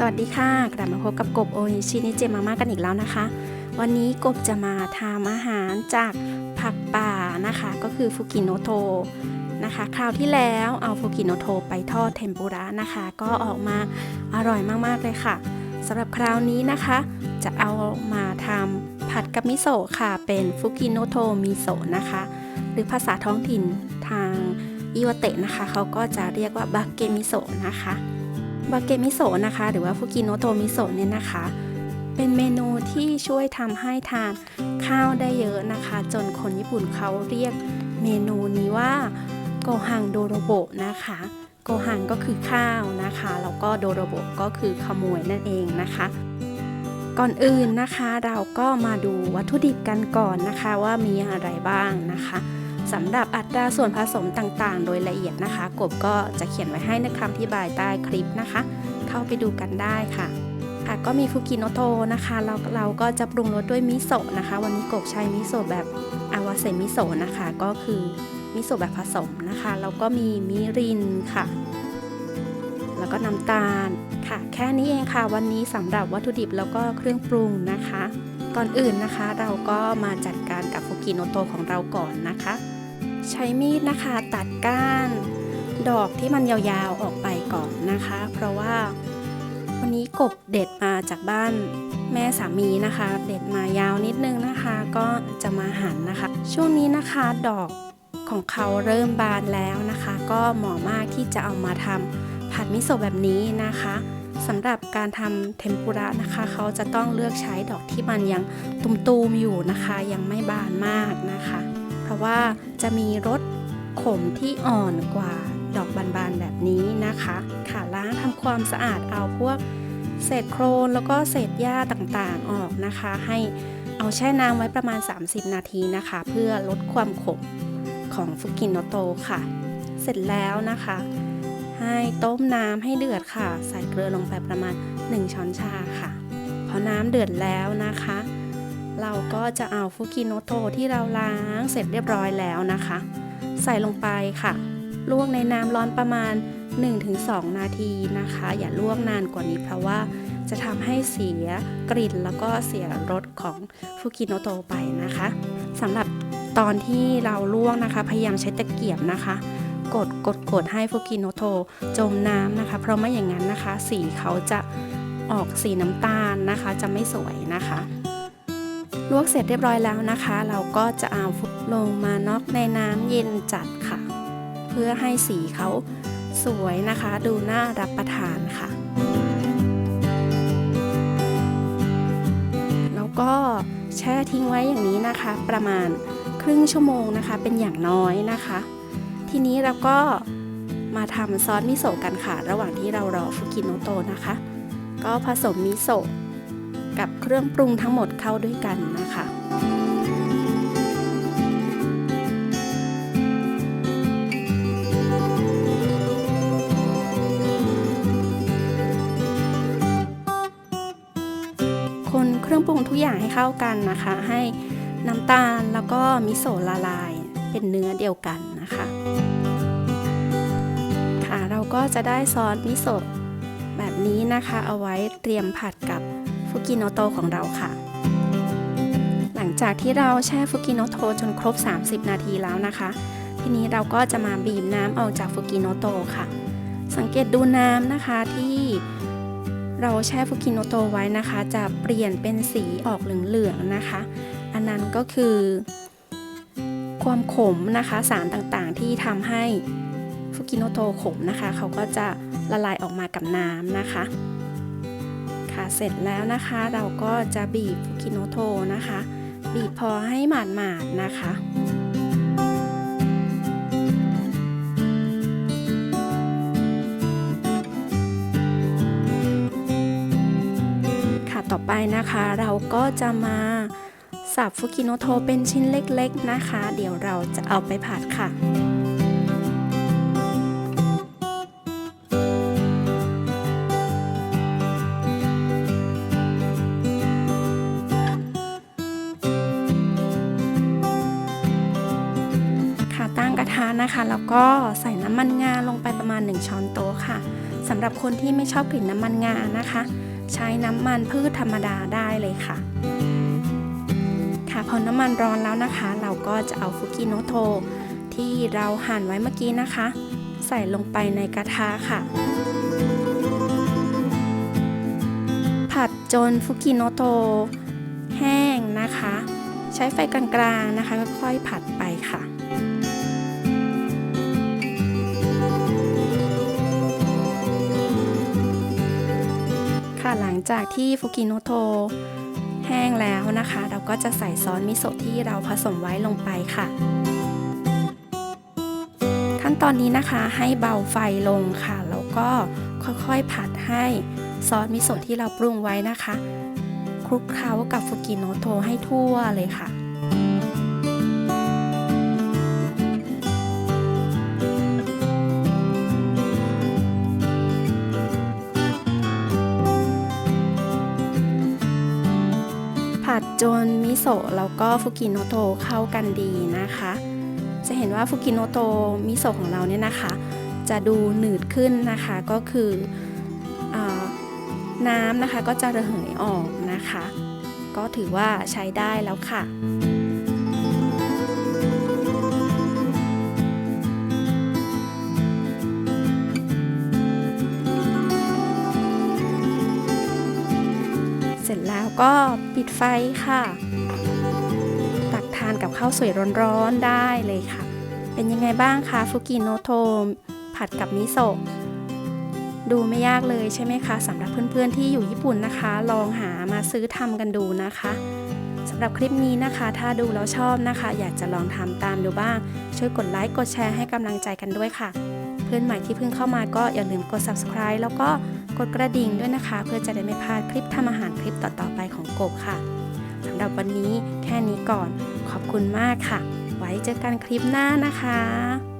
สวัสดีค่ะ กลับมาพบกับกบโอิชินิเจมาม่ากันอีกแล้วนะคะ วันนี้กบจะมาทำอาหารจากผักป่านะคะ ก็คือฟุกิโนโทนะคะ คราวที่แล้วเอาฟุกิโนโทไปทอดเทมปุระนะคะ ก็ออกมาอร่อยมากๆเลยค่ะสำหรับคราวนี้นะคะ จะเอามาทำผัดกับมิโซะค่ะ เป็นฟุกิโนโทมิโซะนะคะ หรือภาษาท้องถิ่นทางอิวาเตะนะคะ เขาก็จะเรียกว่าบาเกมิโซะนะคะ บาเกมิโซะนะคะ หรือว่าฟุกิโนโตมิโซะเนี่ยนะคะ เป็นเมนูที่ช่วยทำให้ทานข้าวได้เยอะนะคะ จนคนญี่ปุ่นเขาเรียกเมนูนี้ว่าโกฮังโดโรโบะนะคะโกฮังก็คือข้าวนะคะ แล้วก็โดโรโบะก็คือขโมยนั่นเองนะคะ ก่อนอื่นนะคะเราก็มาดูวัตถุดิบกันก่อนนะคะว่ามีอะไรบ้างนะคะ สำหรับอัตราส่วนผสมต่างๆ โดยละเอียดนะคะ กบก็จะเขียนไว้ให้ในคำอธิบายใต้คลิปนะคะ เข้าไปดูกันได้ค่ะค่ะก็มีฟุกิโนโตนะคะเราเราก็จะปรุงรสด้วยมิโซะนะคะ วันนี้กบใช้มิโซะแบบอาวาเซมิโซะนะคะ ก็คือมิโซะแบบผสมนะคะแล้วก็มีมิรินค่ะ แล้วก็น้ำตาลค่ะ แค่นี้เองค่ะ วันนี้สำหรับวัตถุดิบแล้วก็เครื่องปรุงนะคะ ก่อนอื่นนะคะเราก็มาจัดการกับฟุกิโนโตของเราก่อนนะคะ ใช้มีดนะคะตัดก้าน ดอกที่มันยาวๆออกไปก่อนนะคะ เพราะว่าวันนี้กบเด็ดมาจากบ้านแม่สามีนะคะ เด็ดมายาวนิดนึงนะคะ ก็จะมาหั่นนะคะ ช่วงนี้นะคะดอกของเขาเริ่มบานแล้วนะคะ ก็เหมาะมากที่จะเอามาทำผัดมิโซะแบบนี้นะคะสำหรับการทำเทมปุระนะคะ เขาจะต้องเลือกใช้ดอกที่มันยังตุ่มๆอยู่นะคะ ยังไม่บานมากนะคะ เพราะว่าจะมีรสขมที่อ่อนกว่าดอกบานๆแบบนี้นะคะ ค่ะล้างทำความสะอาดเอาพวกเศษโครนแล้วก็เศษหญ้าต่างๆออกนะคะ ให้เอาแช่น้ำไว้ประมาณ 30 นาทีนะคะ เพื่อลดความขมของฟุกินโนโตค่ะ เสร็จแล้วนะคะ ให้ต้มน้ำให้เดือดค่ะ ใส่เกลือลงไปประมาณ 1 ช้อนชาค่ะ พอน้ำเดือดแล้วนะคะ เราก็จะเอาฟุกิโนโตที่เราล้างเสร็จเรียบร้อยแล้วนะคะ ใส่ลงไปค่ะ ลวกในน้ำร้อนประมาณ 1-2 นาทีนะคะ อย่าลวกนานกว่านี้เพราะว่าจะทำให้เสียกลิ่นแล้วก็เสียรสของฟุกิโนโตไปนะคะสำหรับตอนที่เราลวกนะคะ พยายามใช้ตะเกียบนะคะ กดกดกดให้ฟุกิโนโตจมน้ำนะคะ เพราะไม่อย่างนั้นนะคะ สีเขาจะออกสีน้ำตาลนะคะ จะไม่สวยนะคะ ลวกเสร็จเรียบร้อยแล้วนะคะ เราก็จะเอาลงมานอกในน้ำเย็นจัดค่ะ เพื่อให้สีเขาสวยนะคะ ดูน่ารับประทานค่ะ แล้วก็แช่ทิ้งไว้อย่างนี้นะคะ ประมาณครึ่งชั่วโมงนะคะ เป็นอย่างน้อยนะคะ ทีนี้เราก็มาทำซอสมิโซะกันค่ะ ระหว่างที่เรารอฟุกิโนโตนะคะ ก็ผสมมิโซะ กับเครื่องปรุงทั้งหมดเข้าด้วยกันนะคะคนเครื่องปรุงทุกอย่างให้เข้ากันนะคะ ให้น้ำตาลแล้วก็มิโซะละลายเป็นเนื้อเดียวกันนะคะ ค่ะเราก็จะได้ซอสมิโซะแบบนี้นะคะ เอาไว้เตรียมผัดกับ ฟุกิโนโตของเราค่ะ หลังจากที่เราแช่ฟุกิโนโตจนครบ 30 นาทีแล้วนะคะ ทีนี้เราก็จะมาบีบน้ำออกจากฟุกิโนโตค่ะ สังเกตดูน้ำนะคะที่เราแช่ฟุกิโนโตไว้นะคะ จะเปลี่ยนเป็นสีออกเหลืองๆนะคะ อันนั้นก็คือ ความขมนะคะสารต่างๆที่ทำให้ฟุกิโนโตขมนะคะ เขาก็จะละลายออกมากับน้ำนะคะค่ะ เสร็จแล้วนะคะ เราก็จะบีบฟุกิโนโตนะคะ บีบพอให้หมาดๆนะคะค่ะต่อไปนะคะเราก็จะมาสับฟุกิโนโทเป็นชิ้นเล็กๆนะคะ เดี๋ยวเราจะเอาไปผัดค่ะ นะคะ แล้วก็ใส่น้ำมันงาลงไปประมาณ 1 ช้อนโต๊ะค่ะสำหรับคนที่ไม่ชอบกลิ่นน้ำมันงานะคะ ใช้น้ำมันพืชธรรมดาได้เลยค่ะ ค่ะพอน้ำมันร้อนแล้วนะคะ เราก็จะเอาฟุกิโนโทที่เราหั่นไว้เมื่อกี้นะคะ ใส่ลงไปในกระทะค่ะ ผัดจนฟุกิโนโทแห้งนะคะ ใช้ไฟกลางๆนะคะค่อยๆผัดไป จากที่ฟุกิโนโทแห้งแล้วนะคะ เราก็จะใส่ซอสมิโซะที่เราผสมไว้ลงไปค่ะ ขั้นตอนนี้นะคะให้เบาไฟลงค่ะแล้วก็ค่อยๆผัดให้ซอสมิโซะที่เราปรุงไว้นะคะคลุกเคล้ากับฟุกิโนโทให้ทั่วเลยค่ะ นมิโซะแล้วก็ฟุกิโนโตะเข้ากันดีนะคะ จะเห็นว่าฟุกิโนโตะมิโซะของเราเนี่ยนะคะ จะดูหนืดขึ้นนะคะก็คืออน้ำนะคะก็จะระเหยออกนะคะ ก็ถือว่าใช้ได้แล้วค่ะ สร็จแล้วก็ปิดไฟค่ะ ตักทานกับข้าวสวยร้อนๆได้เลยค่ะ เป็นยังไงบ้างคะฟุกิโนโทผัดกับมิโซะดูไม่ยากเลยใช่ไหมคะสำหรับเพื่อนๆที่อยู่ญี่ปุ่นนะคะ ลองหามาซื้อทำกันดูนะคะสำหรับคลิปนี้นะคะ ถ้าดูแล้วชอบนะคะ อยากจะลองทำตามดูบ้าง ช่วยกดไลค์กดแชร์ให้กำลังใจกันด้วยค่ะ เพื่อนใหม่ที่เพิ่งเข้ามาก็อย่าลืมกด subscribe แล้วก็ กดกระดิ่งด้วยนะคะ เพื่อจะได้ไม่พลาดคลิปทำอาหารคลิปต่อๆไปของกบค่ะสำหรับวันนี้แค่นี้ก่อน ขอบคุณมากค่ะ ไว้เจอกันคลิปหน้านะคะ